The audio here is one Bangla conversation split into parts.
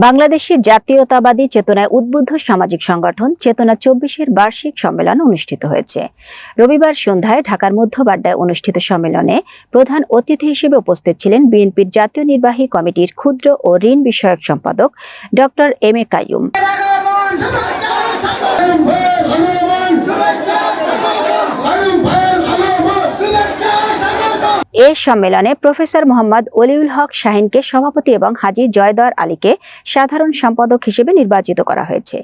বাংলাদেশি জাতীয়তাবাদী চেতনায় উদ্বুদ্ধ সামাজিক সংগঠন চেতনা চব্বিশের বার্ষিক সম্মেলন অনুষ্ঠিত হয়েছে রবিবার সন্ধ্যায় ঢাকার মধ্যবাড্ডায় অনুষ্ঠিত সম্মেলনে প্রধান অতিথি হিসেবে উপস্থিত ছিলেন বিএনপির জাতীয় নির্বাহী কমিটির ক্ষুদ্র ও ঋণ বিষয়ক সম্পাদক ডক্টর এম এ কাইয়ুম এ সম্মেলনে প্রফেসর মোহাম্মদ অলিউল হক শাহিনকে সভাপতি এবং হাজী জয়দর আলীকে সাধারণ সম্পাদক হিসেবে নির্বাচিত করা হয়েছে।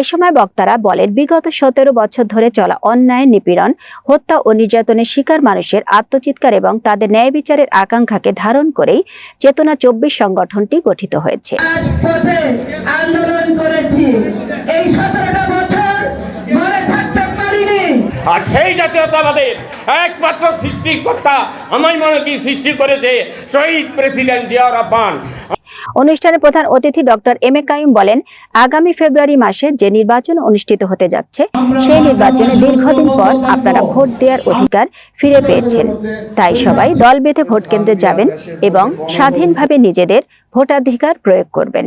এ সময় বক্তারা বলেন বিগত সতেরো বছর ধরে চলা অন্যায় নিপীড়ন হত্যা ও নির্যাতনের শিকার মানুষের আত্মচিৎকার এবং তাদের ন্যায় বিচারের আকাঙ্ক্ষাকে ধারণ করেই চেতনা চব্বিশ সংগঠনটি গঠিত হয়েছে। আন্দোলন করেছি। এই বছর ঘরে থাকতে পারিনি। আর সেই জাতীয়তাবাদের একমাত্র সৃষ্টিকর্তা আমার মনে কি সৃষ্টি করেছে? শহীদ প্রেসিডেন্ট জিয়াউর রহমান। অনুষ্ঠানে প্রধান অতিথি ডক্টর এম এ কাইম বলেন, আগামী ফেব্রুয়ারি মাসে যে নির্বাচন অনুষ্ঠিত হতে যাচ্ছে, সেই নির্বাচনে দীর্ঘদিন পর আপনারা ভোট দেওয়ার অধিকার ফিরে পেয়েছেন। তাই সবাই দল বেঁধে ভোট কেন্দ্রে যাবেন এবং স্বাধীনভাবে নিজেদের ভোটাধিকার প্রয়োগ করবেন।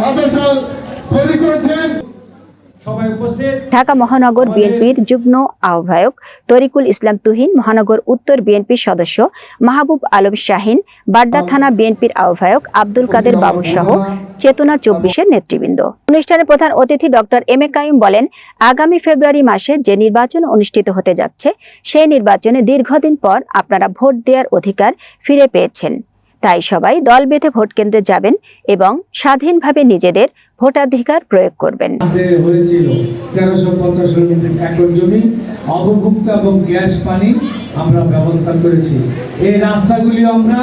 মাদ্রাসা তৈরি করেছেন। ঢাকা মহানগর বিএনপির যুগ্ম আহ্বায়ক তরিকুল ইসলাম তুহিন মহানগর উত্তর বিএনপির সদস্য মাহবুব আলম শাহিন বাড্ডা থানা বিএনপির আহ্বায়ক আব্দুল কাদের বাবু সহ চেতনা চব্বিশের নেতৃবৃন্দ। অনুষ্ঠানে প্রধান অতিথি ডক্টর এম এ কাইম বলেন আগামী ফেব্রুয়ারি মাসে যে নির্বাচন অনুষ্ঠিত হতে যাচ্ছে সেই নির্বাচনে দীর্ঘদিন পর আপনারা ভোট দেওয়ার অধিকার ফিরে পেয়েছেন। তাই সবাই দল বেঁধে ভোট কেন্দ্রে যাবেন এবং স্বাধীনভাবে নিজেদের ভোটাধিকার প্রয়োগ করবেন। হয়েছিল অবভুক্ত এবং গ্যাস পানি আমরা ব্যবস্থা করেছি। এই রাস্তাগুলি আমরা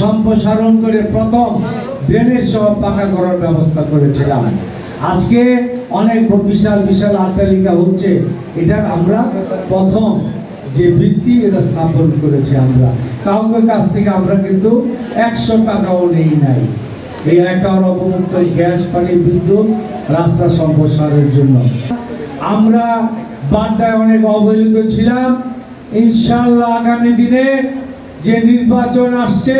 সম্প্রসারণ করে প্রথম ড্রেনেজ সহ পাকা করার ব্যবস্থা করেছিলাম। আজকে অনেক বিশাল বিশাল আট্টালিকা হচ্ছে এটা আমরা প্রথম যে ভিত্তি এটা স্থাপন করেছি আমরা। কাউকে কাছ থেকে আমরা কিন্তু একশো টাকাও নেই নাই। এই একার অবমুক্ত গ্যাস, পানি, বিদ্যুৎ রাস্তা সম্প্রসারের জন্য। আমরা বাড্ডায় অনেক অবহেলিত ছিলাম। ইনশাল্লাহ আগামী দিনে যে নির্বাচন আসছে,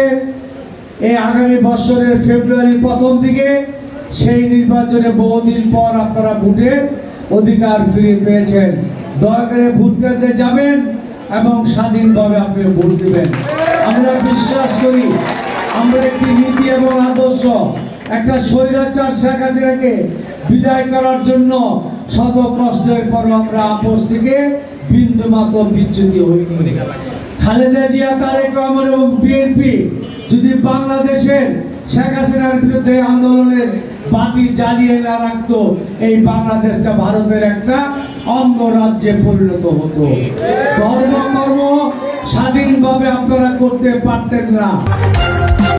এই আগামী বছরের ফেব্রুয়ারির প্রথম দিকে সেই নির্বাচনে বহুদিন পর আপনারা ভোটের অধিকার ফিরে পেয়েছেন। দয়া করে ভোট কেন্দ্রে যাবেন। এবং স্বাধীনভাবে আপনি ভোট দিবেন। আমরা বিশ্বাস করি, আমরা একটি নীতি এবং আদর্শ, একটা স্বৈরাচার শেখ হাসিনাকে বিদায় করার জন্য শত কষ্টের পর আমরা আপোষ থেকে বিন্দু মাত্র বিচ্যুতি হইনি খালেদা জিয়া, তারেক রহমান এবং বিএনপি যদি বাংলাদেশের শেখ হাসিনার বিরুদ্ধে আন্দোলনের বাতি জ্বালিয়ে না রাখতো, এই বাংলাদেশটা ভারতের একটা অঙ্গরাজ্যে পরিণত হতো। ধর্ম স্বাধীনভাবে আপনারা করতে পারতেন না।